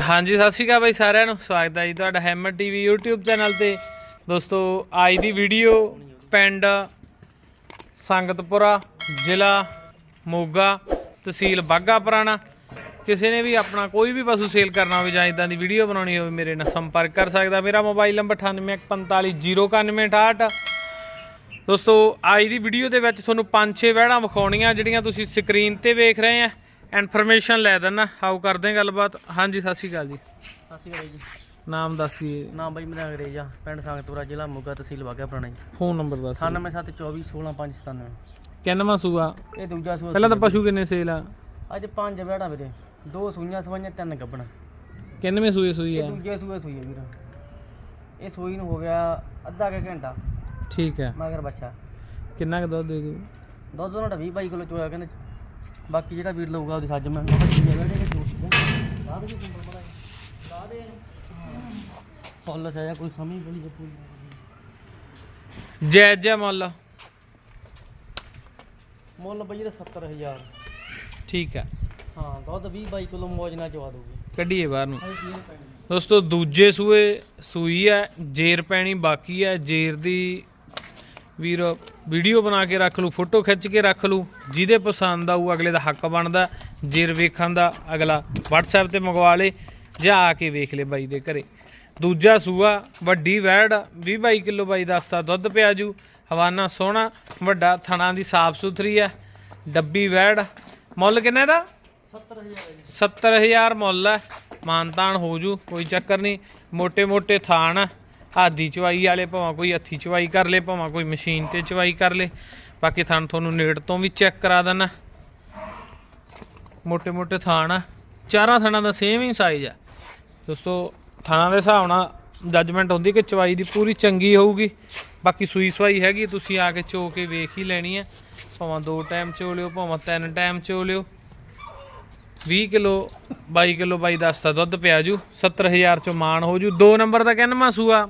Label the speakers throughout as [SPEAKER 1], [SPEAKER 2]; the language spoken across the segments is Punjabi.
[SPEAKER 1] ਹਾਂਜੀ, ਸਤਿ ਸ਼੍ਰੀ ਅਕਾਲ ਬਾਈ ਸਾਰਿਆਂ ਨੂੰ। ਸਵਾਗਤ ਹੈ ਜੀ ਤੁਹਾਡਾ ਹੈਮਰ ਟੀਵੀ YouTube ਚੈਨਲ ਤੇ। ਦੋਸਤੋ, ਅੱਜ ਦੀ ਵੀਡੀਓ ਪਿੰਡ ਸੰਗਤਪੁਰਾ, ਜ਼ਿਲ੍ਹਾ ਮੋਗਾ, ਤਹਿਸੀਲ ਬਾਗਾ ਪੁਰਾਣਾ। ਕਿਸੇ ਨੇ ਵੀ ਆਪਣਾ ਕੋਈ ਵੀ ਪਸ਼ੂ ਸੇਲ ਕਰਨਾ ਹੋਵੇ ਜਾਂ ਇਦਾਂ ਦੀ ਵੀਡੀਓ ਬਣਾਉਣੀ ਹੋਵੇ, ਮੇਰੇ ਨਾਲ ਸੰਪਰਕ ਕਰ ਸਕਦਾ। ਮੇਰਾ ਮੋਬਾਈਲ ਨੰਬਰ 9845099168 ਦੋਸਤੋ, ਅੱਜ ਦੀ ਵੀਡੀਓ ਦੇ ਵਿੱਚ ਤੁਹਾਨੂੰ ਪੰਜ ਛੇ ਵਹਿੜਾਂ ਵਿਖਾਉਣੀਆਂ, ਜਿਹੜੀਆਂ ਤੁਸੀਂ ਸਕਰੀਨ ਤੇ ਵੇਖ ਰਹੇ ਆ। ਇਨਫੋਰਮੇਸ਼ਨ ਲੈ ਦੇਣਾ ਹਾਉ ਕਰਦੇ ਹਾਂ ਗੱਲਬਾਤ। ਹਾਂਜੀ ਸਤਿ ਸ਼੍ਰੀ ਅਕਾਲ ਜੀ।
[SPEAKER 2] ਸਤਿ ਸ਼੍ਰੀ ਅਕਾਲ ਜੀ।
[SPEAKER 1] ਨਾਮ ਦੱਸੀਏ।
[SPEAKER 2] ਨਾਮ ਬਾਈ ਮੇਰਾ ਅੰਗਰੇਜ਼ ਆ ਪਿੰਡ ਸੰਗਤਪੁਰਾ ਜ਼ਿਲ੍ਹਾ ਮੋਗਾ ਤਹਿਸੀਲ ਵਾਗਾ ਪੁਰਾਣਾ ਜੀ।
[SPEAKER 1] ਫੋਨ ਨੰਬਰ ਦੱਸ
[SPEAKER 2] 9724216597
[SPEAKER 1] ਕਿੰਨਵਾਂ ਸੂਆ?
[SPEAKER 2] ਇਹ ਦੂਜਾ ਸੂਆ
[SPEAKER 1] ਪਹਿਲਾਂ ਤਾਂ ਪਸ਼ੂ ਕਿੰਨੇ ਸੇਲ ਆ?
[SPEAKER 2] ਅੱਜ ਪੰਜ ਵਿਹੜਾ ਵੀਰੇ। ਦੋ ਸੂਈਆਂ ਸਵਾਈਆਂ ਤਿੰਨ ਗੱਬਣਾ।
[SPEAKER 1] ਕਿੰਨਵੇਂ ਸੂਏ ਸੂਈ
[SPEAKER 2] ਇਹ
[SPEAKER 1] ਆ
[SPEAKER 2] ਦੂਜੇ ਸੂਏ ਸੂਈ ਆ ਵੀਰ। ਇਹ ਸੂਈ ਨੂੰ ਹੋ ਗਿਆ ਅੱਧਾ ਕੁ ਘੰਟਾ।
[SPEAKER 1] ਠੀਕ ਹੈ।
[SPEAKER 2] ਮਗਰ ਬੱਚਾ।
[SPEAKER 1] ਕਿੰਨਾ ਕੁ ਦੁੱਧ ਦੇ ਦੂ
[SPEAKER 2] ਦੁੱਧ ਉਹਨਾਂ ਦਾ 20 22 ਕਿਲੋ ਚੋਇਆ ਕਹਿੰਦੇ ਬਾਕੀ ਜਿਹੜਾ ਵੀਰ ਲਊਗਾ ਉਹਦੀ ਸੱਜ ਮੈਂ। ਫੁੱਲ ਸਾਇਆ ਕੋਈ ਸਮਝ ਬਣੀ ਜੱਪੂ
[SPEAKER 1] ਜੈ ਜੈ ਮੁੱਲ।
[SPEAKER 2] ਮੁੱਲ ਬਈ ਇਹਦਾ 70000
[SPEAKER 1] ਠੀਕ ਹੈ।
[SPEAKER 2] ਹਾਂ ਦੁੱਧ 20 22 ਕਿਲੋ ਮੌਜ ਨਾਲ ਚਵਾ ਦੂਗੀ
[SPEAKER 1] ਕੱਢੀਏ ਬਾਹਰ ਨੂੰ। ਦੋਸਤੋ ਦੂਜੇ ਸੂਏ ਸੂਈ ਹੈ ਜੇਰ ਪੈਣੀ ਬਾਕੀ ਹੈ ਜੇਰ ਦੀ ਵੀਰ, ਵੀਡੀਓ ਬਣਾ ਕੇ ਰੱਖ ਲੂ ਫੋਟੋ ਖਿੱਚ ਕੇ ਰੱਖ ਲੂ ਜਿਹਦੇ ਪਸੰਦ ਆਊ ਅਗਲੇ ਦਾ ਹੱਕ ਬਣਦਾ, ਜੇਰ ਵੇਖਣ ਦਾ, ਅਗਲਾ WhatsApp ਤੇ ਮੰਗਵਾ ਲੇ, ਜਾਂ ਆ ਕੇ ਵੇਖ ਲੇ ਬਾਈ ਦੇ ਘਰੇ। ਦੂਜਾ ਸੂਆ, ਵੱਡੀ ਵੈੜ ਬਾਈ ਕਿਲੋ ਬਾਈ ਦਸਤਾ ਦੁੱਧ ਪਿਆ ਜੂ, ਹਵਾਨਾ ਸੋਹਣਾ, ਵੱਡਾ ਥਣਾ ਦੀ ਸਾਫ਼ ਸੁਥਰੀ ਹੈ ਡੱਬੀ ਵੈੜ, ਮੁੱਲ ਕਿੰਨਾ ਦਾ
[SPEAKER 2] 70000
[SPEAKER 1] 70000 ਮੁੱਲ ਹੈ ਮਾਨਤਾਨ ਹੋ ਜੂ, ਕੋਈ ਚੱਕਰ ਨਹੀਂ ਮੋٹے ਮੋٹے ਥਾਣ ਹੱਥ ਦੀ ਚਵਾਈ ਵਾਲੇ ਭਾਵੇਂ ਕੋਈ ਹੱਥੀ ਚਵਾਈ ਕਰ ਲੇ, ਭਾਵੇਂ ਕੋਈ ਮਸ਼ੀਨ ਤੇ ਚਵਾਈ ਕਰ ਲੇ। ਬਾਕੀ ਥਣ ਤੁਹਾਨੂੰ ਨੇੜ ਤੋਂ ਵੀ ਚੈੱਕ ਕਰਾ ਦਣਾ ਮੋਟੇ ਮੋਟੇ ਥਾਣ ਆ। ਚਾਰਾਂ ਥਣਾਂ ਦਾ ਸੇਮ ਹੀ ਸਾਈਜ਼ ਆ। ਦੋਸਤੋ, ਥਾਣਾ ਦੇ ਹਿਸਾਬ ਨਾਲ ਜੱਜਮੈਂਟ ਹੁੰਦੀ ਕਿ ਚਵਾਈ ਦੀ ਪੂਰੀ ਚੰਗੀ ਹੋਊਗੀ। ਬਾਕੀ ਸੂਈ ਸਵਾਈ ਹੈਗੀ, ਤੁਸੀਂ ਆ ਕੇ ਚੋ ਕੇ ਵੇਖ ਹੀ ਲੈਣੀ ਹੈ ਭਾਵਾਂ ਦੋ ਟਾਈਮ ਚੋ ਲਿਓ, ਭਾਵਾਂ ਤਿੰਨ ਟਾਈਮ ਚੋ ਲਿਓ। 20 ਕਿਲੋ 22 ਕਿਲੋ, ਬਾਈ 10 ਦਾ ਦੁੱਧ ਪਿਆ ਜੂ। 70000 ਚੋਂ ਮਾਣ ਹੋ ਜੂ। ਦੋ ਨੰਬਰ ਦਾ ਕਹਿਣਾ ਸੂਆ?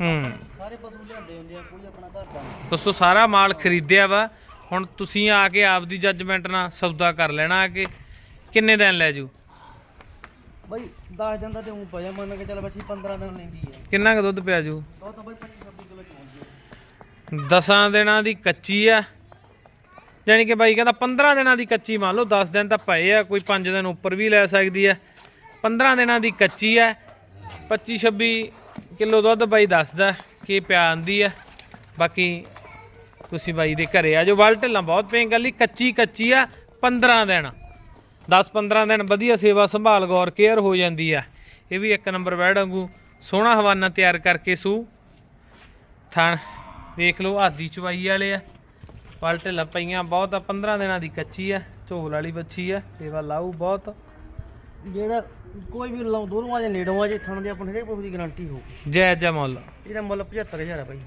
[SPEAKER 1] ਹੂੰ।
[SPEAKER 2] ਸਾਰੇ ਪਸ਼ੂ ਲਿਆਂਦੇ ਹੁੰਦੇ ਆ ਕੋਈ ਆਪਣਾ ਘਰ ਦਾ ਨਹੀਂ।
[SPEAKER 1] ਦੋਸਤੋ ਸਾਰਾ ਮਾਲ ਖਰੀਦਿਆ ਵਾ। ਹੁਣ ਤੁਸੀਂ ਆ ਕੇ ਆਪਦੀ ਜੱਜਮੈਂਟ ਨਾਲ ਸੌਦਾ ਕਰ ਲੈਣਾ ਆ ਕੇ। ਕਿੰਨੇ ਦਿਨ ਲੈ ਜੂ?
[SPEAKER 2] ਬਈ 10 ਦਿਨ ਦਾ ਤੇ ਉਹ ਪਿਆ ਮੰਨ ਕੇ ਚੱਲ ਬੱਚੀ 15 ਦਿਨ ਲੈਂਦੀ ਆ।
[SPEAKER 1] ਕਿੰਨਾ ਕੁ ਦੁੱਧ ਪਿਆ ਜੂ?
[SPEAKER 2] ਉਹ ਤਾਂ ਬਈ 25 26 ਕਿਲੋ ਚੋਂਦੀ
[SPEAKER 1] ਦਸਾਂ ਦਿਨਾਂ ਦੀ ਕੱਚੀ ਆ। ਯਾਨੀ ਕਿ ਬਾਈ ਕਹਿੰਦਾ 15 ਦਿਨਾਂ ਦੀ ਕੱਚੀ ਮੰਨ ਲਓ 10 ਦਿਨ ਤਾਂ ਪਏ ਆ ਕੋਈ 5 ਦਿਨ ਉੱਪਰ ਵੀ ਲੈ ਸਕਦੀ ਆ। 15 ਦਿਨਾਂ ਦੀ ਕੱਚੀ ਆ 25 26 ਕਿਲੋ ਦੁੱਧ ਬਾਈ ਦੱਸਦਾ ਕਿ ਪਿਆ ਆਂਦੀ ਆ। ਬਾਕੀ ਤੁਸੀਂ ਬਾਈ ਦੇ ਘਰੇ ਆ ਜੋ ਵਲ ਢਿੱਲਾਂ ਬਹੁਤ ਪਈਆਂ, ਗੱਲ ਹੀ ਕੱਚੀ ਕੱਚੀ ਆ 15 ਦਿਨ। 10 15 ਦਿਨ ਵਧੀਆ ਸੇਵਾ ਸੰਭਾਲ, ਗੌਰ, ਕੇਅਰ ਹੋ ਜਾਂਦੀ ਆ। ਇਹ ਵੀ ਇੱਕ ਨੰਬਰ ਬੈੜ ਵਾਂਗੂ ਸੋਹਣਾ ਹਵਾਨਾ ਤਿਆਰ ਕਰਕੇ ਸੂ। ਥਣ ਵੇਖ ਲਓ, ਆਦੀ ਚਵਾਈ ਵਾਲੇ ਆ। ਵਾਲ ਢਿੱਲਾਂ ਪਈਆਂ ਬਹੁਤ ਆ 15 ਦਿਨਾਂ ਦੀ ਕੱਚੀ ਆ, ਝੋਲ ਵਾਲੀ ਬੱਚੀ ਆ, ਸੇਵਾ ਲਾਊ ਬਹੁਤ।
[SPEAKER 2] ਜਿਹੜਾ ਕੋਈ ਵੀ ਲਾਉ ਦੂਰੋਂ ਆ ਜਾਂ ਨੇੜੋਂ ਆ ਜੇ ਥਣ ਦੇ ਆਪਣੇ ਹਰੇਕ ਪਸ਼ੂ ਦੀ ਗਾਰੰਟੀ ਹੋਊਗੀ
[SPEAKER 1] ਜੈ ਜੈ ਮੁੱਲ।
[SPEAKER 2] ਇਹਦਾ ਮੁੱਲ 75000 ਹੈ ਬਾਈ।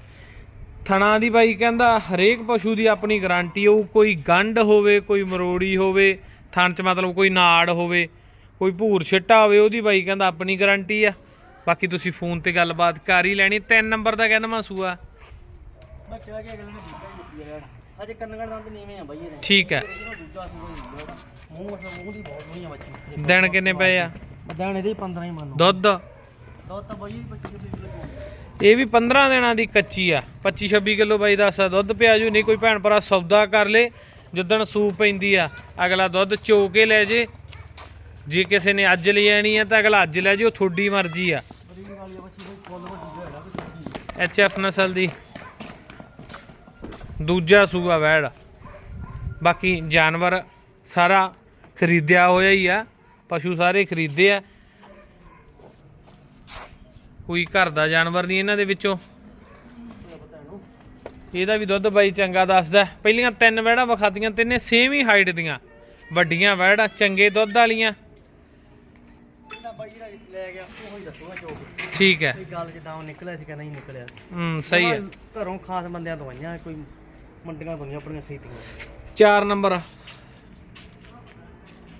[SPEAKER 1] ਥਣਾ ਦੀ ਬਾਈ ਕਹਿੰਦਾ ਹਰੇਕ ਪਸ਼ੂ ਦੀ ਆਪਣੀ ਗਾਰੰਟੀ ਹੋਊ ਕੋਈ ਗੰਢ ਹੋਵੇ ਕੋਈ ਮਰੋੜੀ ਹੋਵੇ ਥਣ ਚ ਮਤਲਬ ਕੋਈ ਨਾੜ ਹੋਵੇ ਕੋਈ ਭੂਰ ਛਿੱਟਾ ਹੋਵੇ ਉਹਦੀ ਬਾਈ ਕਹਿੰਦਾ ਆਪਣੀ ਗਾਰੰਟੀ ਆ। ਬਾਕੀ ਤੁਸੀਂ ਫੋਨ ਤੇ ਗੱਲਬਾਤ ਕਰ ਹੀ ਲੈਣੀ। ਤਿੰਨ ਨੰਬਰ ਦਾ ਕਹਿੰਦਾ ਮਸੂਆ
[SPEAKER 2] ਕਿ ਅਜੇ ਕੰਨਗੜ ਦੰਦ ਨੀਵੇਂ ਆ ਬਾਈ ਇਹਦੇ।
[SPEAKER 1] ਠੀਕ ਹੈ।
[SPEAKER 2] ਮੂੰਹ ਮੂੰਹ ਦੀ ਬਹੁਤ ਵਧੀਆ ਬੱਚੀ।
[SPEAKER 1] ਦਿਨ ਕਿੰਨੇ ਪਏ ਆ?
[SPEAKER 2] ਮਦਾਨ ਇਹਦੇ ਹੀ 15 ਹੀ ਮੰਨ।
[SPEAKER 1] ਦੁੱਧ।
[SPEAKER 2] ਦੋ ਤਾਂ ਬਾਈ 25 ਕਿਲੋ
[SPEAKER 1] ਇਹ ਵੀ 15 ਦਿਨਾਂ ਦੀ ਕੱਚੀ ਆ। 25 26 ਕਿਲੋ ਬਾਈ ਦਾ ਸਾ ਦੁੱਧ ਪਿਆ ਜੂ ਨਹੀਂ ਕੋਈ ਭੈਣ ਭਰਾ ਸੌਦਾ ਕਰ ਲੇ ਜਿੱਦਣ ਸੂਪ ਪੈਂਦੀ ਆ। ਅਗਲਾ ਦੁੱਧ ਚੋ ਕੇ ਲੈ ਜੇ। ਜੇ ਕਿਸੇ ਨੇ ਅੱਜ ਲੈ ਆਣੀ ਆ ਤਾਂ ਅਗਲਾ ਅੱਜ ਲੈ ਜੇ ਉਹ ਤੁਹਾਡੀ ਮਰਜ਼ੀ ਆ। ਐਚ ਐਫ ਨਸਲ ਦੀ। ਦੂਜਾ ਸੂਆ ਵੈੜ। ਬਾਕੀ ਜਾਨਵਰ ਸਾਰਾ ਖਰੀਦਿਆ ਹੋਇਆ ਹੀ ਆ। ਪਸ਼ੂ ਸਾਰੇ ਖਰੀਦੇ ਆ। ਕੋਈ ਘਰ ਦਾ ਜਾਨਵਰ ਨਹੀਂ ਇਹਨਾਂ ਦੇ ਵਿੱਚੋਂ। ਇਹਦਾ ਵੀ ਦੁੱਧ ਬਾਈ ਚੰਗਾ ਦੱਸਦਾ। ਪਹਿਲੀਆਂ ਤਿੰਨ ਵੈੜਾਂ ਵਿਖਾਤੀਆਂ ਤਿੰਨੇ ਸੇਮ ਹੀ ਹਾਈਟ ਦੀਆਂ। ਵੱਡੀਆਂ ਵੈੜਾਂ ਚੰਗੇ ਦੁੱਧ ਵਾਲੀਆਂ। ਠੀਕ ਹੈ।
[SPEAKER 2] ਕੋਈ ਗੱਲ ਜਿੱਦਾਂ ਉਹ ਨਿਕਲਿਆ ਸੀ ਕਿ ਨਹੀਂ ਨਿਕਲਿਆ।
[SPEAKER 1] ਹੂੰ ਸਹੀ ਹੈ।
[SPEAKER 2] ਘਰੋਂ ਖਾਸ ਬੰਦਿਆਂ ਤੋਂ ਆਈਆਂ ਕੋਈ ਮੰਡੀਆਂ ਤੋਂ ਨਹੀਂ ਆਪਣੀਆਂ ਖਰੀਦੀਆਂ।
[SPEAKER 1] ਚਾਰ ਨੰਬਰ।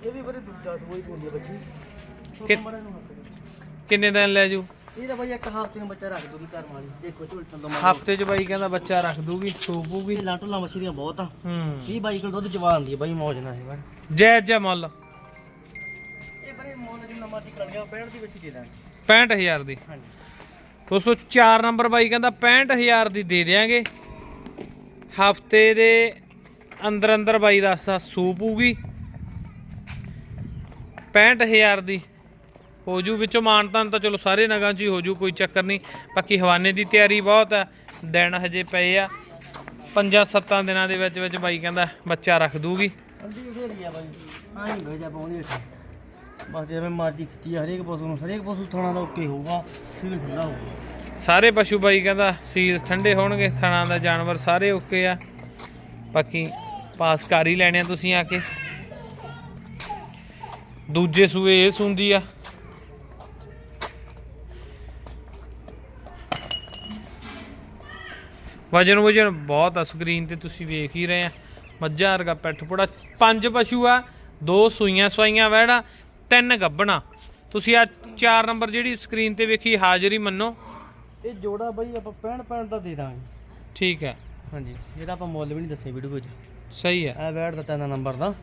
[SPEAKER 2] ਇਹ ਵੀ ਬੜੇ ਦੂਜਾ ਸੂਆ ਹੀ ਬੋਲੀ ਬੱਚੀ।
[SPEAKER 1] ਕਿ- ਕਿੰਨੇ ਦਿਨ ਲੈ ਜੂ?
[SPEAKER 2] ਇਹ ਤਾਂ ਬਾਈ ਇੱਕ ਹਫ਼ਤੇ ਨੂੰ ਬੱਚਾ ਰੱਖ ਦੂਗੀ ਘਰ ਵਾਲੀ। ਦੇਖੋ ਝੁਲਟਣ ਤੋਂ
[SPEAKER 1] ਹਫ਼ਤੇ 'ਚ ਬਾਈ ਕਹਿੰਦਾ ਬੱਚਾ ਰੱਖ ਦੂਗੀ ਸੂਪੂਗੀ
[SPEAKER 2] ਇਹ ਲਾਟੂਲਾ ਮੱਛੀਆਂ ਬਹੁਤ ਆ।
[SPEAKER 1] ਹੂੰ।
[SPEAKER 2] 20 ਬਾਈ ਕਿਲੋ ਦੁੱਧ ਜਵਾਨ ਦੀ ਬਾਈ ਮੌਜ ਨਾਲ ਇਹ ਬਾਈ।
[SPEAKER 1] ਜੈ ਜੈ ਮੁੱਲ।
[SPEAKER 2] ਇਹ ਬਰੇ ਮੌਲ ਜਿੰਨਾ ਮਰਜ਼ੀ ਕਰ ਗਿਆ 65 ਦੀ ਵਿੱਚ ਹੀ ਦੇ ਦਾਂਗੇ।
[SPEAKER 1] 65000 ਦੀ।
[SPEAKER 2] ਹਾਂਜੀ।
[SPEAKER 1] ਦੋਸਤੋ 4 ਨੰਬਰ ਬਾਈ ਕਹਿੰਦਾ 65000 ਦੀ ਦੇ ਦੇਾਂਗੇ ਹਫ਼ਤੇ ਦੇ ਅੰਦਰ ਅੰਦਰ ਬਾਈ ਦੱਸਦਾ ਸੂਪ ਹੋਊਗੀ 65000 ਦੀ। ਹੋ ਜੂ ਵਿੱਚੋਂ ਮਾਨਤਾਨ ਤਾਂ ਚਲੋ ਸਾਰੇ ਨਗਾਂ 'ਚ ਹੀ ਹੋ ਜੂ ਕੋਈ ਚੱਕਰ ਨਹੀਂ। ਬਾਕੀ ਹਵਾਨੇ ਦੀ ਤਿਆਰੀ ਬਹੁਤ ਹੈ ਦਿਨ ਹਜੇ ਪਏ ਆ। ਪੰਜਾਂ ਸੱਤਾਂ ਦਿਨਾਂ ਦੇ ਵਿੱਚ ਵਿੱਚ ਬਾਈ ਕਹਿੰਦਾ ਬੱਚਾ ਰੱਖ ਦੂਗੀ।
[SPEAKER 2] ਅੰਦੀ ਫੇਰੀ ਆ ਬਾਈ। ਹਾਂ ਨਹੀਂ ਭੇਜਾ ਪਾਉਂਦੀ ਇੱਥੇ ਬਸ ਜਿਵੇਂ ਮਰਜ਼ੀ ਖਿੱਚੀ ਆ, ਹਰੇਕ ਪਸ਼ੂ ਨੂੰ ਹਰੇਕ ਪਸ਼ੂ ਥਾਣਾ ਦਾ ਓਕੇ ਹੋਊਗਾ ਸੀਲ ਠੰਡਾ ਹੋਊਗਾ।
[SPEAKER 1] ਸਾਰੇ ਪਸ਼ੂ ਬਾਈ ਕਹਿੰਦਾ ਸੀਲ ਠੰਡੇ ਹੋਣਗੇ ਥਣਾ ਦਾ ਜਾਨਵਰ ਸਾਰੇ ਓਕੇ ਆ। ਬਾਕੀ ਪਾਸ ਕਰ ਹੀ ਲੈਣੇ ਆ ਤੁਸੀਂ ਆ ਕੇ। ਦੂਜੇ ਸੂਏ ਇਹ ਸੁੰਦੀ ਆ। ਵਜਨ ਵਜਨ ਬਹੁਤ ਆ ਸਕਰੀਨ ਤੇ ਤੁਸੀਂ ਵੇਖ ਹੀ ਰਹੇ ਆ। ਮੱਝਾਂ ਵਰਗਾ ਪੈਠ ਪੋੜਾ ਪੰਜ ਪਸ਼ੂ ਆ ਦੋ ਸੂਈਆਂ ਸਵਾਈਆਂ ਵਹਿੜਾ ਤਿੰਨ ਗੱਬਣਾ ਤੁਸੀਂ ਆ ਚਾਰ ਨੰਬਰ ਜਿਹੜੀ ਸਕਰੀਨ ਤੇ ਵੇਖੀ ਹਾਜ਼ਰੀ ਮੰਨੋ।
[SPEAKER 2] ਇਹ ਜੋੜਾ ਬਾਈ ਆਪਾਂ 65 65 ਦਾ ਦੇ ਦਾਂਗੇ।
[SPEAKER 1] ਠੀਕ ਹੈ
[SPEAKER 2] ਹਾਂਜੀ ਜਿਹਦਾ ਆਪਾਂ ਮੁੱਲ ਵੀ ਨਹੀਂ ਦੱਸਿਆ ਵੀਡੀਓ 'ਚ।
[SPEAKER 1] ਸਹੀ ਹੈ।
[SPEAKER 2] ਇਹ ਵੈਟ ਦਾ ਤਿੰਨ ਨੰਬਰ ਦਾ।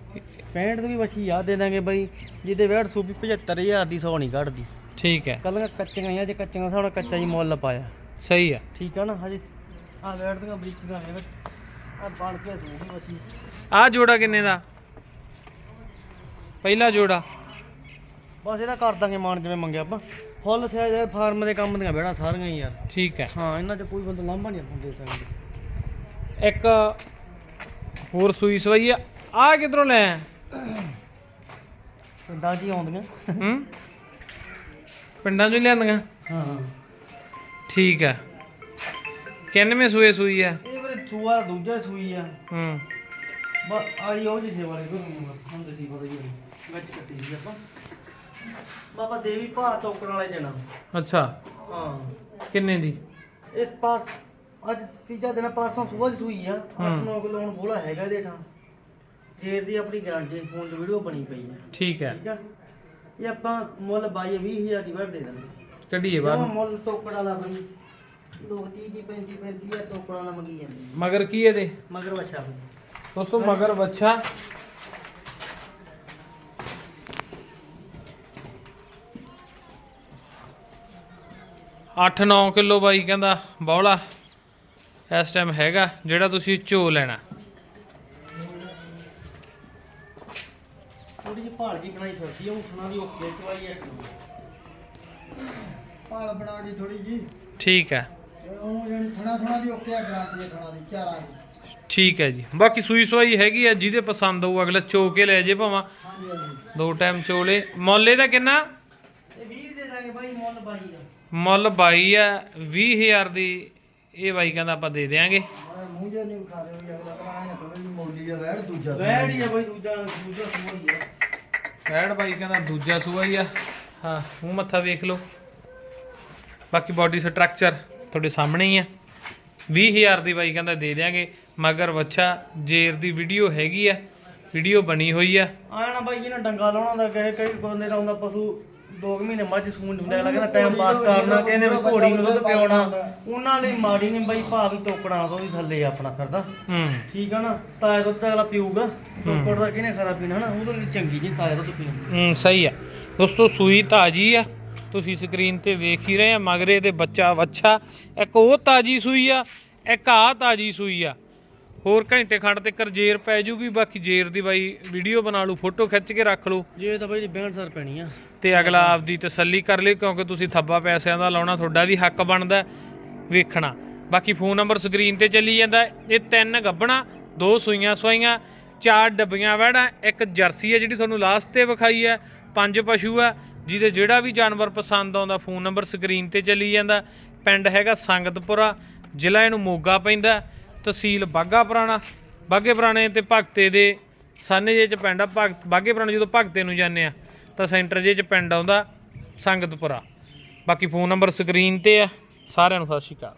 [SPEAKER 2] 65 ਦੀ ਵੀ ਵਛੀ ਆ ਦੇ ਦਾਂਗੇ ਬਾਈ ਜਿਹਦੇ ਵੈਟ ਸੂਪੀ 75000 ਦੀ ਸੌ ਨਹੀਂ ਕੱਢਦੀ।
[SPEAKER 1] ਠੀਕ ਹੈ।
[SPEAKER 2] ਕੱਲੀਆਂ ਕੱਚੀਆਂ ਹੀ ਆ ਜੇ ਕੱਚੀਆਂ ਸਾਡਾ ਕੱਚਾ ਹੀ ਮੁੱਲ ਪਾਇਆ।
[SPEAKER 1] ਸਹੀ ਹੈ।
[SPEAKER 2] ਠੀਕ ਆ ਨਾ ਹਜੇ। ਆ ਵੈਟ ਦੀਆਂ ਬਰੀਕੀਆਂ ਨੇ ਆ ਬਣ ਕੇ ਸੂਪੀ ਵਛੀ
[SPEAKER 1] ਆਹ ਜੋੜਾ ਕਿੰਨੇ ਦਾ? ਪਹਿਲਾ ਜੋੜਾ।
[SPEAKER 2] ਬਸ ਇਹਦਾ ਕਰ ਦਾਂਗੇ ਮਾਨ ਜਿਵੇਂ ਮੰਗਿਆ ਆਪਾਂ। ਫੁੱਲ ਸਾਈਜ਼ ਫਾਰਮ ਦੇ ਕੰਮ ਦੀਆਂ ਬੈਣਾ ਸਾਰੀਆਂ ਹੀ ਯਾਰ।
[SPEAKER 1] ਠੀਕ ਹੈ।
[SPEAKER 2] ਹਾਂ ਇਹਨਾਂ 'ਚ ਕੋਈ ਬੰਦਾ ਲਾਂਭਾ ਨਹੀਂ ਆਪਾਂ ਦੇ ਸਕਦੇ।
[SPEAKER 1] ਇੱਕ ਹੋਰ ਸੂਈ ਸਵਾਈ ਆ। ਆ ਕਿਧਰੋਂ ਲੈ ਆਇਆ?
[SPEAKER 2] ਪਿੰਡਾਂ 'ਚ ਹੀ ਆਉਂਦੀਆਂ।
[SPEAKER 1] ਹੂੰ? ਪਿੰਡਾਂ ਚੋਂ ਹੀ ਲਿਆਂਦੀਆਂ?
[SPEAKER 2] ਹਾਂ ਹਾਂ।
[SPEAKER 1] ਠੀਕ ਹੈ ਕਿੰਨਵੇਂ ਸੂਏ ਸੂਈ ਆ?
[SPEAKER 2] ਇਹ ਵੀਰੇ ਸੂਆ ਦੂਜਾ ਸੂਈ ਆ।
[SPEAKER 1] ਹੂੰ।
[SPEAKER 2] ਬਸ ਆਈ ਉਹ ਜਿਹੇ ਵਾਲੇ ਕੋਲ ਹੁਣ ਤੇ ਸੀ ਪਤਾ ਹੀ ਨਹੀਂ ਵਿੱਚ ਕੱਟੀ ਸੀ ਆਪਾਂ। ਬਾਬਾ ਦੇਵੀ ਭਾਰ ਚੌਕਣ ਵਾਲੇ ਜਣਾ।
[SPEAKER 1] ਅੱਛਾ।
[SPEAKER 2] ਹਾਂ।
[SPEAKER 1] ਕਿੰਨੇ ਦੀ?
[SPEAKER 2] ਇਸ ਪਾਸ ਅੱਜ ਤੀਜਾ ਦਿਨ ਪਰਸੋਂ ਸੂਆ ਦੀ ਸੂਈ ਆ। 8-9 ਕਿਲੋ ਹੁਣ ਬੋਲਾ ਹੈਗਾ ਇਹਦੇ ਠਾਂ ਜੇਰ ਦੀ ਆਪਣੀ ਗਾਰੰਟੀ ਫੋਨ ਦੀ ਵੀਡੀਓ ਬਣੀ ਪਈ ਆ।
[SPEAKER 1] ਠੀਕ ਹੈ।
[SPEAKER 2] ਠੀਕ ਆ? ਇਹ ਆਪਾਂ ਮੁੱਲ ਬਾਈ 20000 ਦੀ ਵੜ ਦੇ ਦਾਂਗੇ
[SPEAKER 1] ਕੱਢੀਏ ਬਾਹਰ। ਨੂੰ।
[SPEAKER 2] ਮੁੱਲ ਤੋਕੜ ਵਾਲਾ ਬਈ? ਲੋਕ 30 ਦੀ 35 35 ਆ ਤੋਕੜਾਂ ਦਾ ਮੰਗੀ ਜਾਂਦੇ
[SPEAKER 1] ਮਗਰ ਕੀ ਇਹਦੇ?
[SPEAKER 2] ਮਗਰ ਵਛਾ
[SPEAKER 1] ਦੋਸਤੋ ਮਗਰ ਬੱਚਾ ਅੱਠ 9 ਕਿਲੋ ਬਾਈ ਕਹਿੰਦਾ ਬੌਲਾ ਇਸ ਟਾਈਮ ਹੈਗਾ ਜਿਹੜਾ ਤੁਸੀਂ ਝੋ ਲੈਣਾ।
[SPEAKER 2] ਥੋੜੀ ਜਿਹੀ ਭਾਲ ਜੀ ਬਣਾਈ ਫਿਰਦੀ ਆ ਉਠਣਾ ਵੀ ਓਕੇ ਚਵਾਈ ਇੱਕ ਭਾਲ ਬਣਾ ਕੇ ਥੋੜੀ ਜੀ
[SPEAKER 1] ਠੀਕ ਹੈ
[SPEAKER 2] ਉਹ ਜਿਹੜੀ ਥਣਾ ਥਣਾ ਦੀ ਓਕੇ ਆ ਗਰਾਂਟੀ ਥਣਾ ਦੀ ਚਾਰਾਂ ਦੀ।
[SPEAKER 1] ਠੀਕ ਹੈ ਜੀ। ਬਾਕੀ ਸੂਈ ਸਵਾਈ ਹੈਗੀ ਆ ਜਿਹਦੇ ਪਸੰਦ ਆਊ ਅਗਲਾ ਚੋ ਕੇ ਲੈ ਜੇ ਭਾਵਾਂ।
[SPEAKER 2] ਹਾਂਜੀ ਹਾਂਜੀ।
[SPEAKER 1] ਦੋ ਟਾਈਮ ਚੋਲੇ। ਮੁੱਲ ਇਹਦਾ ਕਿੰਨਾ?
[SPEAKER 2] ਇਹ 20 ਦੇ ਦਾਂਗੇ ਬਾਈ ਮੁੱਲ ਬਾਈ ਦਾ
[SPEAKER 1] ਮੁੱਲ 22 ਆ 20000 ਦੀ ਇਹ ਬਾਈ ਕਹਿੰਦਾ ਆਪਾਂ ਦੇ ਦੇਾਂਗੇ
[SPEAKER 2] ਮੂੰਹ ਜੇ ਨਹੀਂ ਖਾ ਰਹੇ ਅਗਲਾ ਕਰਾਣਾ ਜਾਂ ਕੋਈ ਮੋਲੀ ਆ ਵੈੜ ਦੂਜਾ ਵੈੜ ਹੀ ਆ ਬਾਈ ਦੂਜਾ ਦੂਜਾ ਸੂਆ ਹੀ ਆ।
[SPEAKER 1] ਰੈਡ ਬਾਈ ਕਹਿੰਦਾ ਦੂਜਾ ਸੂਆ ਹੀ ਆ। ਹਾਂ ਮੂੰਹ ਮੱਥਾ ਵੇਖ ਲਓ। ਬਾਕੀ ਬਾਡੀ ਸਟਰਕਚਰ ਤੁਹਾਡੇ ਸਾਹਮਣੇ ਹੀ ਆ। 20000 ਦੀ ਬਾਈ ਕਹਿੰਦਾ ਦੇ ਦਿਆਂਗੇ ਮਗਰ ਵੱਛਾ ਜੇਰ ਦੀ ਵੀਡੀਓ ਹੈਗੀ ਆ। ਵੀਡੀਓ ਬਣੀ ਹੋਈ ਆ।
[SPEAKER 2] ਆਣਾ ਬਾਈ ਜਿਹਨਾਂ ਡੰਗਾ ਲਾਉਣਾ ਦਾ ਕਹੇ ਕਈ ਬੰਦੇ ਦਾ ਹੁੰਦਾ ਪਸ਼ੂ 2 ਮਹੀਨੇ ਮੱਝ ਸੂਣ ਹੁੰਦਾ ਲੱਗਦਾ ਟਾਈਮ ਪਾਸ ਕਰਨਾ ਕਹਿੰਦੇ ਵੀ ਘੋੜੀ ਨੂੰ ਦੁੱਧ ਪਿਆਉਣਾ। ਉਹਨਾਂ ਲਈ ਮਾੜੀ ਨਹੀਂ ਬਾਈ ਭਾ ਵੀ ਟੋਕਣਾ ਤੋਂ ਵੀ ਥੱਲੇ ਆਪਣਾ ਫਿਰਦਾ।
[SPEAKER 1] ਹੂੰ।
[SPEAKER 2] ਠੀਕ ਆ ਨਾ ਤਾਇਆ ਦੁੱਧ ਤਾਂ ਅਗਲਾ ਪੀਊਗਾ। ਟੋਕੜ ਦਾ ਕਿਹਨੇ ਖਰਾ ਪੀਣਾ ਹਨਾ? ਉਹਦੇ ਲਈ ਚੰਗੀ ਜੀ ਤਾਇਆ ਦੁੱਧ ਪੀਣਾ।
[SPEAKER 1] ਹੂੰ ਸਹੀ ਆ। ਦੋਸਤੋ ਸੂਈ ਤਾਜੀ ਆ। ਤੁਸੀਂ ਸਕਰੀਨ ਤੇ ਵੇਖ ਹੀ ਰਹੇ ਆ ਮਗਰੇ ਦੇ ਬੱਚਾ ਵੱਛਾ। ਇੱਕ ਉਹ ਤਾਜੀ ਸੂਈ ਆ ਇੱਕ ਆ ਤਾਜੀ ਸੂਈ ਆ। ਹੋਰ ਘੰਟੇ ਖੰਡ ਤੇ ਕਰਜੇਰ ਪੈ ਜੂਗੀ ਬਾਕੀ ਜੇਰ ਦੀ ਬਾਈ ਵੀਡੀਓ ਬਣਾ ਲੂ ਫੋਟੋ ਖਿੱਚ ਕੇ ਰੱਖ ਲਓ
[SPEAKER 2] ਜੇ ਤਾਂ ਬਾਈ ਦੀ ਬਹਿਣ ਸਰ ਪੈਣੀ ਆ।
[SPEAKER 1] ਤੇ ਅਗਲਾ ਆਪਦੀ ਤਸੱਲੀ ਕਰ ਲਈ ਕਿਉਂਕਿ ਤੁਸੀਂ ਥੱਬਾ ਪੈਸਿਆਂ ਦਾ ਲਾਉਣਾ ਤੁਹਾਡਾ ਵੀ ਹੱਕ ਬਣਦਾ ਹੈ ਵੇਖਣਾ। ਬਾਕੀ ਫੋਨ ਨੰਬਰ ਸਕਰੀਨ ਤੇ ਚੱਲੀ ਜਾਂਦਾ ਹੈ। ਇਹ ਤਿੰਨ ਗੱਬਣਾ ਦੋ ਸੂਈਆਂ ਸਵਾਈਆਂ ਚਾਰ ਡੱਬੀਆਂ ਵੜਾ ਇੱਕ ਜਰਸੀ ਹੈ ਜਿਹੜੀ ਤੁਹਾਨੂੰ ਲਾਸਟ ਤੇ ਵਿਖਾਈ ਹੈ ਪੰਜ ਪਸ਼ੂ ਆ ਜਿਹਦੇ ਜਿਹੜਾ ਵੀ ਜਾਨਵਰ ਪਸੰਦ ਆਉਂਦਾ ਫੋਨ ਨੰਬਰ ਸਕਰੀਨ ਤੇ ਚੱਲੀ ਜਾਂਦਾ। ਪਿੰਡ ਹੈਗਾ ਸੰਗਤਪੁਰਾ ਜ਼ਿਲ੍ਹਾ ਇਹਨੂੰ ਮੋਗਾ ਪੈਂਦਾ ਤਹਿਸੀਲ ਬਾਗਾ ਪੁਰਾਣਾ ਬਾਗੇ ਪੁਰਾਣੇ ਤੇ ਭਗਤੇ ਦੇ ਸਾਨੇ ਜੇ ਚ ਪਿੰਡ ਆ, ਭਗਤ ਬਾਗੇ ਪੁਰਾਣੇ ਜਦੋਂ ਭਗਤੇ ਨੂੰ ਜਾਂਦੇ ਆ, ਤਾਂ ਸੈਂਟਰ ਜੇ ਚ ਪਿੰਡ ਆਉਂਦਾ ਸੰਗਤਪੁਰਾ। ਬਾਕੀ ਫੋਨ ਨੰਬਰ ਸਕਰੀਨ ਤੇ ਆ, ਸਾਰਿਆਂ ਨੂੰ ਸਤਿ ਸ਼੍ਰੀ ਅਕਾਲ।